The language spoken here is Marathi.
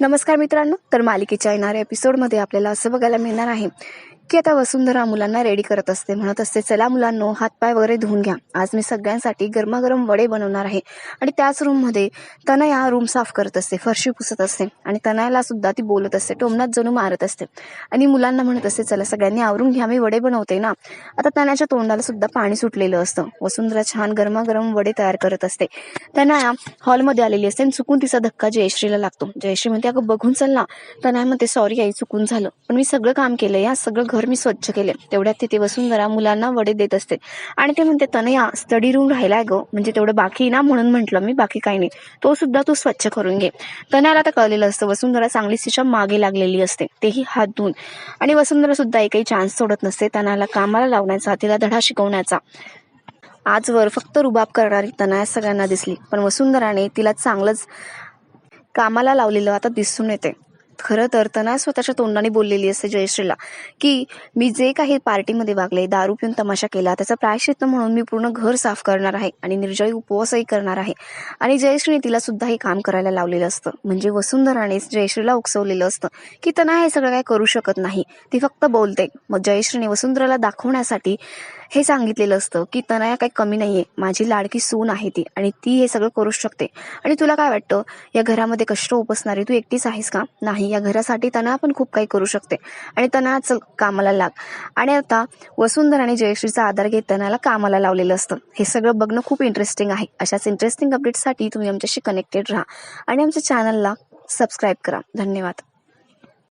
नमस्कार मित्रांनो तर मालिकेच्या येणाऱ्या एपिसोडमध्ये आपल्याला असं बघायला मिळणार आहे. की आता वसुंधरा मुलांना रेडी करत असते. म्हणत असते चला मुलांनो हातपाय वगैरे धुवून घ्या. आज मी सगळ्यांसाठी गरमागरम वडे बनवणार आहे. आणि त्याच रूममध्ये तनया रूम साफ करत असते फरशी पुसत असते. आणि तनयाला सुद्धा ती बोलत असते टोमनात जणू मारत असते. आणि मुलांना म्हणत असते चला सगळ्यांनी आवरून घ्या मी वडे बनवते ना. आता तनयाच्या तोंडाला सुद्धा पाणी सुटलेलं असतं. वसुंधरा छान गरमागरम वडे तयार करत असते. तनया हॉलमध्ये आलेली असते आणि चुकून तिचा धक्का जयश्रीला लागतो. जयश्री म्हणते अगं बघून चल ना. तनया म्हणते सॉरी आई चुकून झालं. पण मी सगळं काम केलं या सगळं घर मी स्वच्छ केले. तेवढ्यात तिथे वसुंधरा मुलांना वडे देत असते. आणि ते म्हणते तनया स्टडी रूम राहिलाय गो. म्हणजे तेवढं बाकी ना? म्हणून म्हटलं मी बाकी काही नाही. तो सुद्धा तू स्वच्छ करून घे. तनयाला तर कळलेलं असतं. वसुंधरा चांगलीच तिच्यामागे लागलेली असते. तेही हात धुवून. आणि वसुंधरा सुद्धा एकही चान्स सोडत नसते. तनयाला कामाला लावण्याचा तिला धडा शिकवण्याचा. आजवर फक्त रुबाब करणारी तनया सगळ्यांना दिसली. पण वसुंधराने तिला चांगलंच कामाला लावलेलं आता दिसून येते. खरं तर तना स्वतःच्या तोंडाने बोललेली असते जयश्रीला की मी जे काही पार्टीमध्ये वागले दारू पिऊन तमाशा केला त्याचा प्रायश्चित्त म्हणून मी पूर्ण घर साफ करणार आहे आणि निर्जळी उपवासही करणार आहे. आणि जयश्रीने तिला सुद्धा हे काम करायला लावलेलं असतं. म्हणजे वसुंधराने जयश्रीला उकसवलेलं असतं की तना हे सगळं काय करू शकत नाही. ती फक्त बोलते. मग जयश्रीने वसुंधराला दाखवण्यासाठी हे सांगितलेलं असतं की तनया काही कमी नाहीये. माझी लाडकी सून आहे ती आणि ती हे सगळं करू शकते. आणि तुला काय वाटतं? या घरामध्ये कष्ट उपसणारी तू एकटीच आहेस का? नाही या घरासाठी तनया पण खूप काही करू शकते. आणि तनया चल कामाला लाग. आणि आता वसुंधरा आणि जयश्रीचा आधार घेत तनयाला कामाला लावलेलं असतं. हे सगळं बघणं खूप इंटरेस्टिंग आहे. अशाच इंटरेस्टिंग अपडेटसाठी तुम्ही आमच्याशी कनेक्टेड राहा. आणि आमच्या चॅनलला सबस्क्राईब करा. धन्यवाद.